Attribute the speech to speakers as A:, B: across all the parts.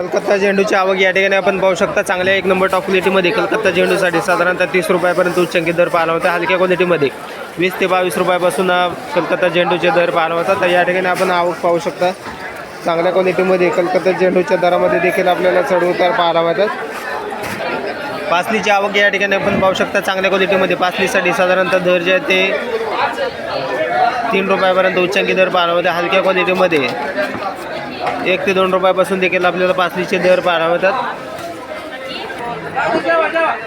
A: कलकत्ता झेंडूची आवक या ठिकाणी आपण पाहू शकता. चांगल्या एक नंबर टॉप क्वालिटीमध्ये कलकत्ता झेंडूसाठी साधारणतः तीस रुपयापर्यंत उच्चांकी दर पाहायला होता हलक्या क्वालिटीमध्ये वीस ते बावीस रुपयापासून कलकत्ता झेंडूचे दर पाहायला होतात तर या ठिकाणी आपण आवक पाहू शकता. चांगल्या क्वालिटीमध्ये कलकत्ता झेंडूच्या दरामध्ये देखील आपल्याला चढ उतार पाहायला मिळतात. पासलीची आवक या ठिकाणी आपण पाहू शकता. चांगल्या क्वालिटीमध्ये पासलीसाठी साधारणतः दर जे आहे ते तीन रुपयापर्यंत उच्चांकी दर पाहायला होते हलक्या क्वालिटीमध्ये एक ते दोन रुपयापासून देखील आपल्याला पासलीचे दर पारावतात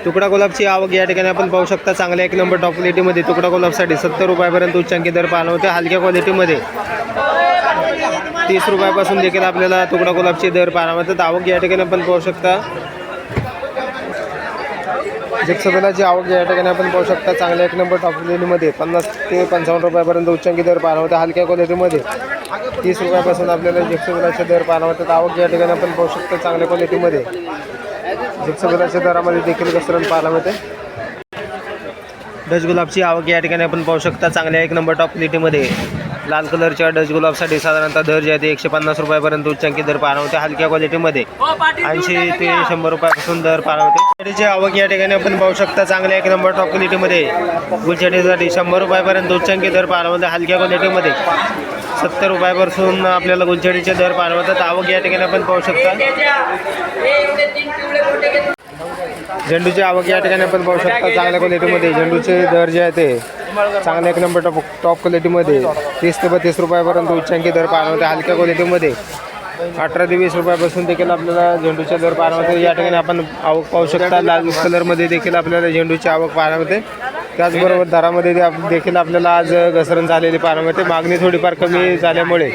A: तुकडा गुलाबची आवक या ठिकाणी आपण पाहू शकता. चांगल्या एक नंबर टॉप क्वालिटीमध्ये तुकडा गुलाबसाठी सत्तर रुपयापर्यंत उच्चांकी दर पाहावते होते हलक्या क्वालिटीमध्ये तीस रुपयापासून देखील आपल्याला तुकडा गुलाबचे दर पाहायला मिळतात. आवक या ठिकाणी आपण पाहू शकता. जिप्सबेलाची आवक या ठिकाणी आपण पाहू शकता. चांगल्या एक नंबर टॉप क्वालिटीमध्ये पन्नास ते पंचावन्न रुपयापर्यंत उच्चांकी दर पाहायला हलक्या क्वालिटीमध्ये तीस रुपयापासून आपल्याला जिप्सबेलाचे दर पाहायला वाटतात आवक या ठिकाणी आपण पाहू शकतो चांगल्या क्वालिटीमध्ये जिप्सबेलाच्या दरामध्ये देखील घसरण पाहायला मिळते. डच गुलाबची आवक या ठिकाणी आपण पाहू शकता. चांगल्या एक नंबर टॉप क्वालिटीमध्ये. लाल कलरच्या डच गुलाबसाठी साधारणतः दर जे आहे ते एकशे पन्नास रुपयापर्यंत उच्चांकी दर पाहायला होते हलक्या क्वालिटीमध्ये. ऐंशी ते शंभर रुपयापासून दर पाहायला होते गुलछडीची आवक या ठिकाणी आपण पाहू शकता. चांगल्या एक नंबर टॉप क्वालिटीमध्ये. गुलछडीसाठी शंभर रुपयापर्यंत उच्चांकी दर पाहायला होते हलक्या क्वालिटीमध्ये. सत्तर रुपयापासून आपल्याला गुलछडीचे दर पाठवतात. आवक या ठिकाणी आपण पाहू शकता. झेंडूची आवक या ठिकाणी आपण पाहू शकता. चांगल्या क्वालिटीमध्ये झेंडूचे दर जे आहे ते चांगल्या एक नंबर टॉप टॉप क्वालिटीमध्ये तीस ते बत्तीस रुपयापर्यंत उच्चांकी दर पाहायला होते हलक्या क्वालिटीमध्ये अठरा ते वीस रुपयापासून देखील आपल्याला झेंडूचे दर पाहायला या ठिकाणी आपण आवक पाहू शकता. लाल कलरमध्ये देखील आपल्याला झेंडूची आवक पाहायला मिळते त्याचबरोबर दरामध्ये आप- देखील आपल्याला आज घसरण झालेली पाहायला मिळते. मागणी थोडीफार कमी झाल्यामुळे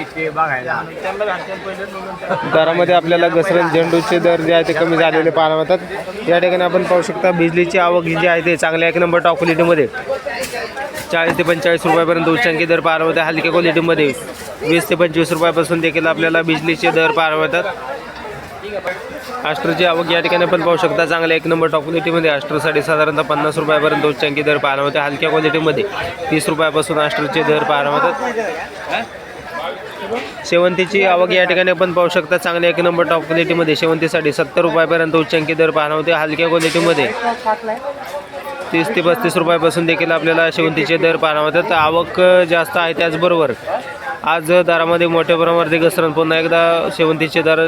A: दरामध्ये आपल्याला घसरण झेंडूचे दर जे आहे ते कमी झालेले पाहायला मिळतात. या ठिकाणी आपण पाहू शकता बिजलीची आवक जी आहे ते चांगल्या एक नंबर टॉप क्वालिटीमध्ये चाळीस ते पंचेचाळीस रुपयापर्यंत उच्चांकी दर पाहायला होते हलक्या क्वालिटीमध्ये वीस ते पंचवीस रुपयापासून देखील आपल्याला बिजलीचे दर पाहायला मिळतात. आस्ट्रोची आवक या ठिकाणी पण पाहू शकता. चांगल्या एक नंबर टॉप क्वालिटीमध्ये आस्ट्रोसाठी साधारणतः पन्नास रुपयापर्यंत उच्चांकी दर पाहायला होते हलक्या क्वालिटीमध्ये तीस रुपयापासून आस्ट्रोचे दर पाहायला होतात शेवंतीची आवक या ठिकाणी पण पाहू शकता. चांगल्या एक नंबर टॉप क्वालिटीमध्ये शेवंतीसाठी सत्तर रुपयापर्यंत उच्चांकी दर पाहणं होते हलक्या क्वालिटीमध्ये तीस ते पस्तीस रुपयापासून देखील आपल्याला शेवंतीचे दर पाहणं होतात आवक जास्त आहे त्याचबरोबर आज दरामध्ये मोठ्या प्रमाणावरती घसरण पुन्हा एकदा शेवंतीचे दर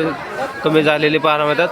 A: कमी झालेले पाहायला मिळतात.